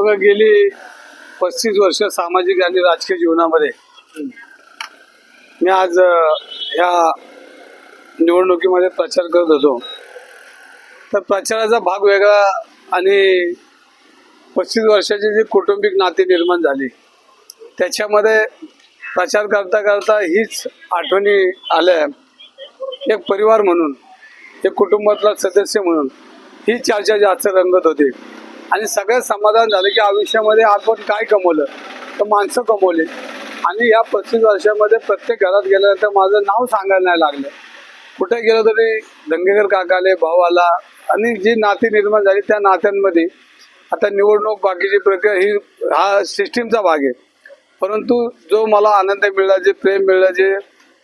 बघा गेली पस्तीस वर्ष सामाजिक आणि राजकीय जीवनामध्ये. मी आज ह्या निवडणुकीमध्ये प्रचार करत होतो. तर प्रचाराचा भाग वेगळा आणि पस्तीस वर्षाची जी कौटुंबिक नाते निर्माण झाली त्याच्यामध्ये प्रचार करता करता हीच आठवणी आल्या. एक परिवार म्हणून एक कुटुंबातला सदस्य म्हणून ही चर्चा जास्त रंगत होती. आणि सगळ्यात समाधान झालं की आयुष्यामध्ये आपण काय कमवलं? तर माणसं कमवली. आणि या पस्तीस वर्षामध्ये प्रत्येक घरात गेल्यानंतर माझं नाव सांगायला नाही लागलं. कुठे गेलं तरी दंगेकर काकाले भाऊ आला आणि जी नाती निर्माण झाली त्या नात्यांमध्ये आता निवडणूक बाकीची प्रक्रिया ही हा सिस्टीमचा भाग आहे. परंतु जो मला आनंद मिळाला जे प्रेम मिळला जे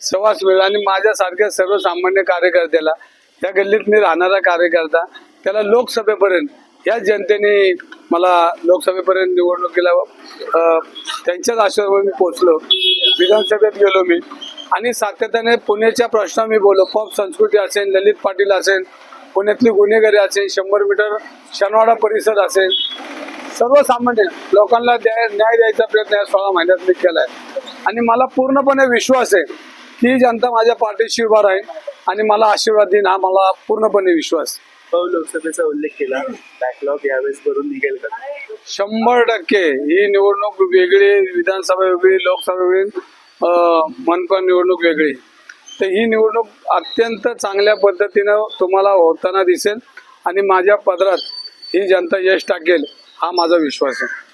सवास मिळाला आणि माझ्यासारख्या सर्वसामान्य कार्यकर्त्याला त्या गल्लीत मी राहणारा कार्यकर्ता त्याला लोकसभेपर्यंत याच जनतेने मला लोकसभेपर्यंत निवडणुकीला केल्यावर त्यांच्याच आशीर्वाद मी पोचलो विधानसभेत गेलो मी. आणि सातत्याने पुण्याच्या प्रश्न मी बोललो. पॉप संस्कृती असेल ललित पाटील असेल पुण्यातली गुन्हेगारी असेल शंभर मीटर शनवाडा परिसर असेल. सर्वसामान्य लोकांना द्याय न्याय द्यायचा प्रयत्न या सोळा महिन्यात मी केला आहे आणि मला पूर्णपणे विश्वास आहे की जनता माझ्या पाठीशी उभा राहील आणि मला आशीर्वाद देईन हा मला पूर्णपणे विश्वास भाऊ लोकसभेचा उल्लेख केला. बॅकलॉग यावेळेस भरून निघेल का? शंभर टक्के. ही निवडणूक वेगळी विधानसभा वेगळी लोकसभा वेगळी मनपा निवडणूक वेगळी. तर ही निवडणूक अत्यंत चांगल्या पद्धतीनं तुम्हाला होताना दिसेल आणि माझ्या पदरात ही जनता यश टाकेल हा माझा विश्वास आहे.